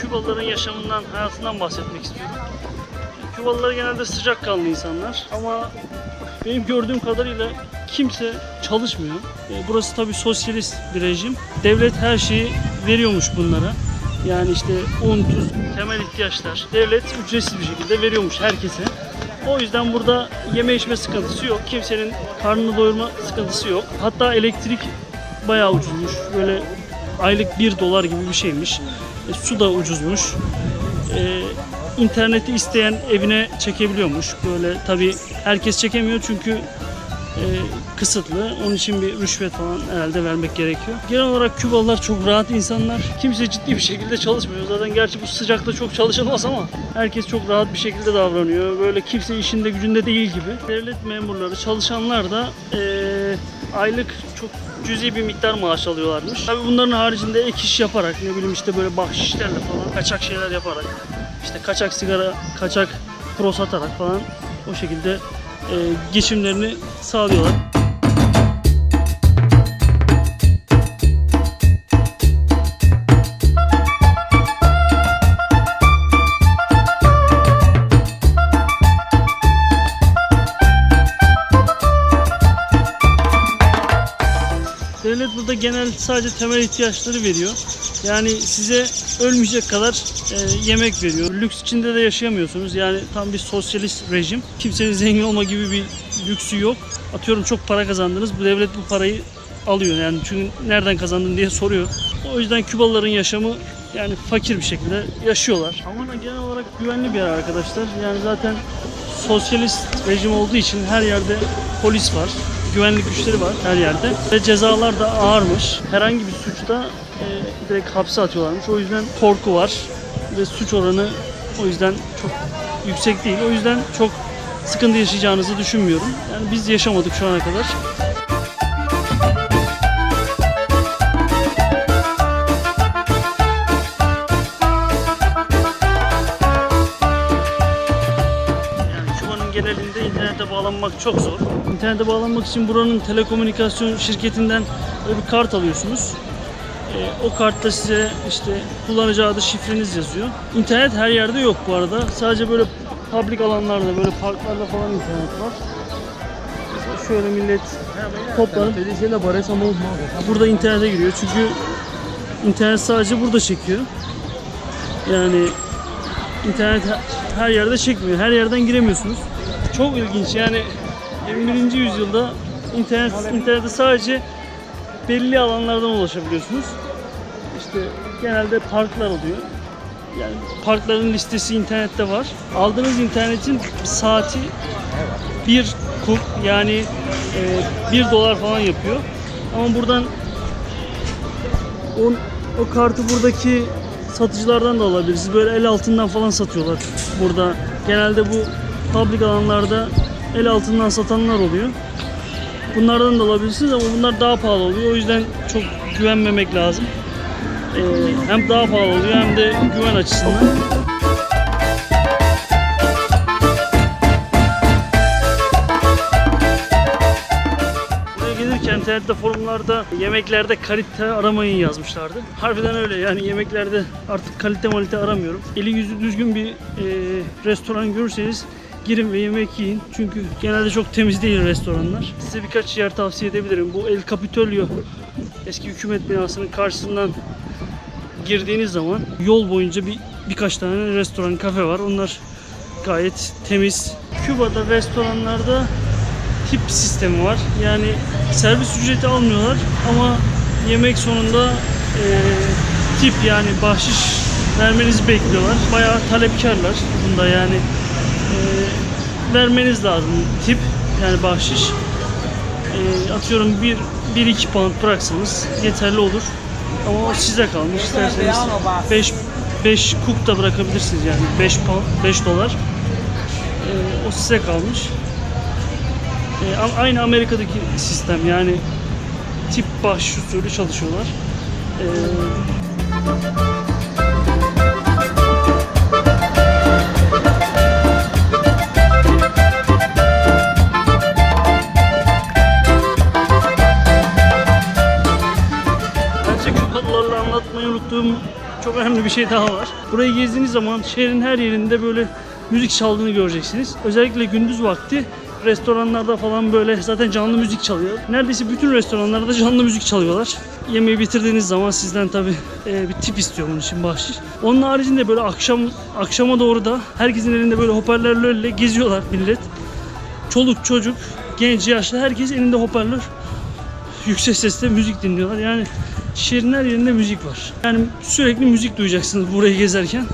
Kübalıların yaşamından, hayatından bahsetmek istiyorum. Kübalılar genelde sıcakkanlı insanlar ama benim gördüğüm kadarıyla kimse çalışmıyor. Burası tabii sosyalist bir rejim. Devlet her şeyi veriyormuş bunlara. Yani işte un, tuz, temel ihtiyaçlar. Devlet ücretsiz bir şekilde veriyormuş herkese. O yüzden burada yeme içme sıkıntısı yok. Kimsenin karnını doyurma sıkıntısı yok. Hatta elektrik bayağı ucuzmuş. Böyle aylık 1 dolar gibi bir şeymiş. E, su da ucuzmuş. E, interneti isteyen evine çekebiliyormuş. Böyle tabi herkes çekemiyor çünkü e, kısıtlı. Onun için bir rüşvet falan herhalde vermek gerekiyor. Genel olarak Kübalılar çok rahat insanlar. Kimse ciddi bir şekilde çalışmıyor. Zaten gerçi bu sıcakta çok çalışılmaz ama herkes çok rahat bir şekilde davranıyor. Böyle kimse işinde gücünde değil gibi. Devlet memurları, çalışanlar da e, aylık çok cüzi bir miktar maaş alıyorlarmış. Tabii bunların haricinde ek iş yaparak ne bileyim işte böyle bahşişlerle falan kaçak şeyler yaparak işte kaçak sigara, kaçak pro satarak falan o şekilde e, geçimlerini sağlıyorlar. Genel sadece temel ihtiyaçları veriyor. Yani size ölmeyecek kadar e, yemek veriyor. Lüks içinde de yaşayamıyorsunuz. Yani tam bir sosyalist rejim. Kimsenin zengin olma gibi bir lüksü yok. Atıyorum çok para kazandınız. Bu devlet bu parayı alıyor. Yani çünkü nereden kazandın diye soruyor. O yüzden Kübalıların yaşamı yani fakir bir şekilde yaşıyorlar. Havana genel olarak güvenli bir yer arkadaşlar. Yani zaten sosyalist rejim olduğu için her yerde polis var. Güvenlik güçleri var her yerde. Ve cezalar da ağırmış. Herhangi bir suçta e, direkt hapse atıyorlarmış. O yüzden korku var. Ve suç oranı o yüzden çok yüksek değil. O yüzden çok sıkıntı yaşayacağınızı düşünmüyorum. Yani biz yaşamadık şu ana kadar. Genelinde internete bağlanmak çok zor. İnternete bağlanmak için buranın telekomünikasyon şirketinden böyle bir kart alıyorsunuz. Ee, o kartta size işte kullanıcı adı şifreniz yazıyor. İnternet her yerde yok bu arada. Sadece böyle public alanlarda böyle parklarda falan internet var. Şöyle millet toplanıp burada internete giriyor. Çünkü internet sadece burada çekiyor. Yani internet he- her yerde çekmiyor. Her yerden giremiyorsunuz. Çok ilginç yani 21. yüzyılda internet internete sadece belli alanlardan ulaşabiliyorsunuz. İşte genelde parklar oluyor. Yani parkların listesi internette var. Aldığınız internetin saati bir kuk yani e, 1 dolar falan yapıyor. Ama buradan o, o kartı buradaki satıcılardan da alabilirsiniz. Böyle el altından falan satıyorlar burada. Genelde bu public alanlarda el altından satanlar oluyor. Bunlardan da alabilirsiniz ama bunlar daha pahalı oluyor. O yüzden çok güvenmemek lazım. Ee, hem daha pahalı oluyor hem de güven açısından. İnternette forumlarda yemeklerde kalite aramayın yazmışlardı. Harbiden öyle yani yemeklerde artık kalite malite aramıyorum. Eli yüzü düzgün bir e, restoran görürseniz girin ve yemek yiyin. Çünkü genelde çok temiz değil restoranlar. Size birkaç yer tavsiye edebilirim. Bu El Capitolio eski hükümet binasının karşısından girdiğiniz zaman yol boyunca bir birkaç tane restoran, kafe var. Onlar gayet temiz. Küba'da restoranlarda tip sistemi var. Yani servis ücreti almıyorlar ama yemek sonunda eee, tip yani bahşiş vermenizi bekliyorlar. Bayağı talepkarlar bunda yani vermeniz lazım tip yani bahşiş. Eee, atıyorum 1 1 2 pound bıraksanız yeterli olur. Ama o size kalmış. İsterseniz 5 5 cook da bırakabilirsiniz yani 5 pound 5 dolar. Eee, o size kalmış. E, aynı Amerika'daki sistem yani tip baş usulü çalışıyorlar. E, unuttuğum çok önemli bir şey daha var. Burayı gezdiğiniz zaman şehrin her yerinde böyle müzik çaldığını göreceksiniz. Özellikle gündüz vakti restoranlarda falan böyle zaten canlı müzik çalıyor. Neredeyse bütün restoranlarda canlı müzik çalıyorlar. Yemeği bitirdiğiniz zaman sizden tabi bir tip istiyor bunun için bahşiş. Onun haricinde böyle akşam akşama doğru da herkesin elinde böyle hoparlörlerle geziyorlar millet. Çoluk çocuk, genç yaşlı herkes elinde hoparlör. Yüksek sesle müzik dinliyorlar. Yani şehrin her yerinde müzik var. Yani sürekli müzik duyacaksınız burayı gezerken.